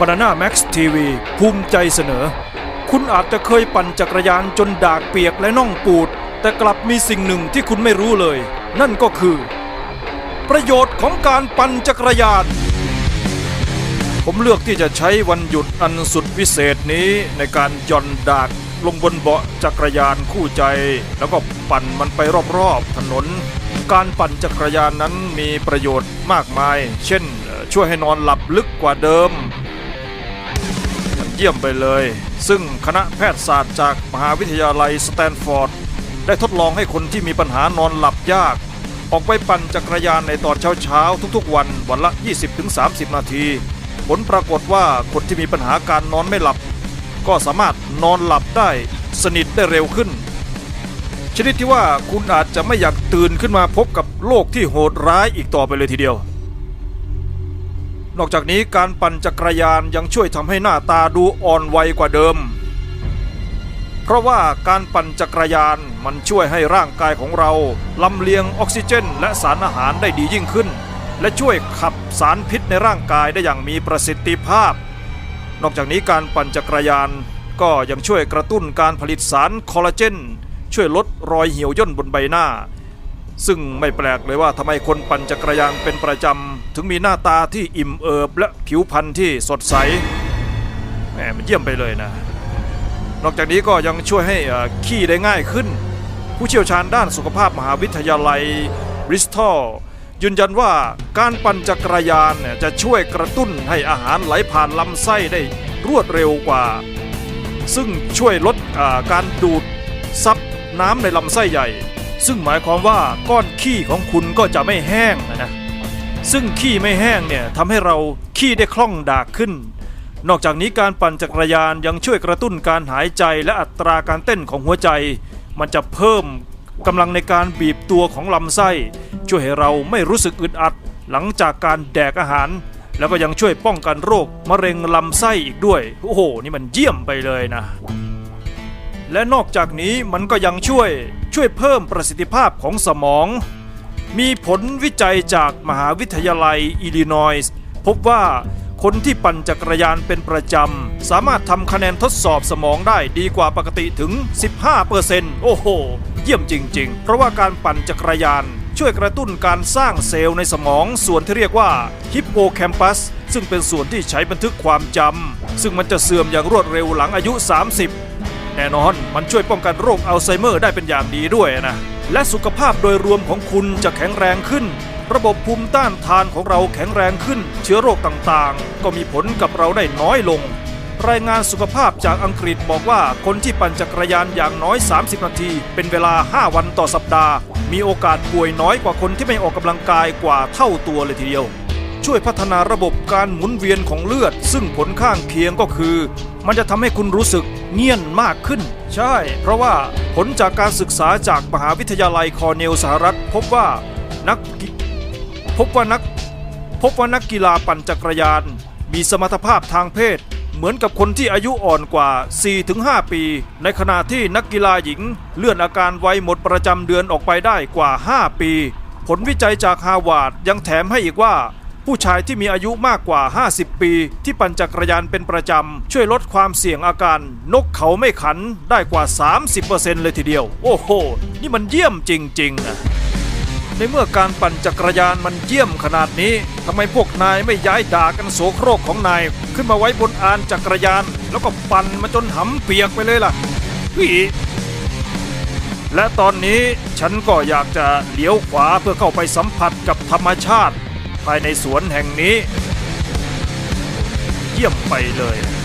Banana Max TV ภูมิใจเสนอ คุณอาจจะเคยปั่นจักรยานจนดากเปียกและน่องปูด แต่กลับมีสิ่งหนึ่งที่คุณไม่รู้เลย นั่นก็คือ ประโยชน์ของการปั่นจักรยาน ผมเลือกที่จะใช้วันหยุดอันสุดวิเศษนี้ในการย่อนดากลงบนเบาะจักรยานคู่ใจ แล้วก็ปั่นมันไปรอบๆถนน การปั่นจักรยานนั้นมีประโยชน์มากมาย เช่น ช่วยให้นอนหลับลึกกว่าเดิม เยี่ยมไปเลย ซึ่งคณะแพทยศาสตร์จากมหาวิทยาลัยสแตนฟอร์ด ได้ทดลองให้คนที่มีปัญหานอนหลับยาก ออกไปปั่นจักรยานในตอนเช้าๆ ทุกๆ วันวันละ 20-30 นาที ผลปรากฏว่าคนที่มีปัญหาการนอนไม่หลับ ก็สามารถนอนหลับได้สนิทได้เร็วขึ้น ชนิดที่ว่าคุณอาจจะไม่อยากตื่นขึ้นมาพบกับโลกที่โหดร้ายอีกต่อไปเลยทีเดียว นอกจากนี้การปั่นจักรยานยังช่วยทำให้หน้าตาดูอ่อนวัยกว่าเดิม เพราะว่าการปั่นจักรยานมันช่วยให้ร่างกายของเราลำเลียงออกซิเจน และสารอาหารได้ดียิ่งขึ้น และช่วยขับสารพิษในร่างกายได้อย่างมีประสิทธิภาพ นอกจากนี้การปั่นจักรยานก็ยังช่วยกระตุ้นการผลิตสารคอลลาเจน ช่วยลดรอยเหี่ยวย่นบนใบหน้า ซึ่งไม่แปลกเลยว่าทำไมคนปั่นจักรยานเป็นประจำ ถึงมีหน้าตาที่อิ่มเอิบและผิวพรรณที่สดใสแหมมันเยี่ยมไปเลยนะ นอกจากนี้ก็ยังช่วยให้ขี้ได้ง่ายขึ้น ผู้เชี่ยวชาญด้านสุขภาพมหาวิทยาลัยบริสตอลยืนยันว่าการปั่นจักรยานเนี่ยจะช่วยกระตุ้นให้อาหารไหลผ่านลำไส้ได้รวดเร็วกว่า ซึ่งช่วยลดการดูดซับน้ำในลำไส้ใหญ่ ซึ่งหมายความว่าก้อนขี้ของคุณก็จะไม่แห้งนะนะ ซึ่งขี้ไม่แห้งเนี่ยทำให้เราขี้ได้คล่องดากขึ้น นอกจากนี้การปั่นจักรยานยังช่วยกระตุ้นการหายใจและอัตราการเต้นของหัวใจ มันจะเพิ่มกำลังในการบีบตัวของลำไส้ ช่วยให้เราไม่รู้สึกอึดอัดหลังจากการแดกอาหาร แล้วก็ยังช่วยป้องกันโรคมะเร็งลำไส้อีกด้วย โอ้โห นี่มันเยี่ยมไปเลยนะ และนอกจากนี้มันก็ยังช่วยช่วยเพิ่มประสิทธิภาพของสมอง มีผลวิจัยจากมหาวิทยาลัยอิลลินอยส์พบว่าคนที่ปั่นจักรยานเป็นประจำ สามารถทำคะแนนทดสอบสมองได้ดีกว่าปกติถึง 15%โอ้โห เยี่ยมจริง ๆ เพราะว่าการปั่นจักรยานช่วยกระตุ้นการสร้างเซลล์ในสมองส่วนที่เรียกว่าฮิปโปแคมปัสซึ่งเป็นส่วนที่ใช้บันทึกความจำ ซึ่งมันจะเสื่อมอย่างรวดเร็วหลังอายุ 30 แน่นอนมันช่วยป้องกันโรคอัลไซเมอร์ได้เป็นอย่างดีด้วยนะ และสุขภาพโดยรวมของคุณจะแข็งแรงขึ้น ระบบภูมิต้านทานของเราแข็งแรงขึ้น เชื้อโรคต่างๆ ก็มีผลกับเราได้น้อยลง รายงานสุขภาพจากอังกฤษบอกว่าคนที่ปั่นจักรยานอย่างน้อย 30 นาที เป็นเวลา 5 วันต่อสัปดาห์ มีโอกาสป่วยน้อยกว่าคนที่ไม่ออกกำลังกายกว่าเท่าตัวเลยทีเดียว ช่วยพัฒนาระบบการหมุนเวียนของเลือด ซึ่งผลข้างเคียงก็คือ มันจะทำให้คุณรู้สึกเงียนมากขึ้น ใช่ เพราะว่าผลจากการศึกษาจากมหาวิทยาลัยคอเนลสหรัฐ พบว่านักพบว่านัก พบว่านักกีฬาปั่นจักรยาน มีสมรรถภาพทางเพศ เหมือนกับคนที่อายุอ่อนกว่า 4-5 ปี ในขณะที่นักกีฬาหญิง เลื่อนอาการวัยหมดประจำเดือนออกไปได้กว่า 5 ปี ผลวิจัยจากฮาวาดยังแถมให้อีกว่า ผู้ชายที่มีอายุมากกว่า 50 ปี ที่ปั่นจักรยานเป็นประจำ ช่วยลดความเสี่ยงอาการ นกเขาไม่ขันได้กว่า 30%เลยทีเดียว โอ้โห นี่มันเยี่ยมจริงๆนะในเมื่อการปั่นจักรยานมันเยี่ยมขนาดนี้ทำไมพวกนายไม่ย้ายด่ากันโสโครกของนาย ขึ้นมาไว้บนอานจักรยาน แล้วก็ปั่นมาจนหำเปียกไปเลยล่ะพี่และตอนนี้ฉันก็อยากจะเลี้ยวขวาเพื่อเข้าไปสัมผัสกับธรรมชาติ ภายในสวนแห่งนี้ เยี่ยมไปเลย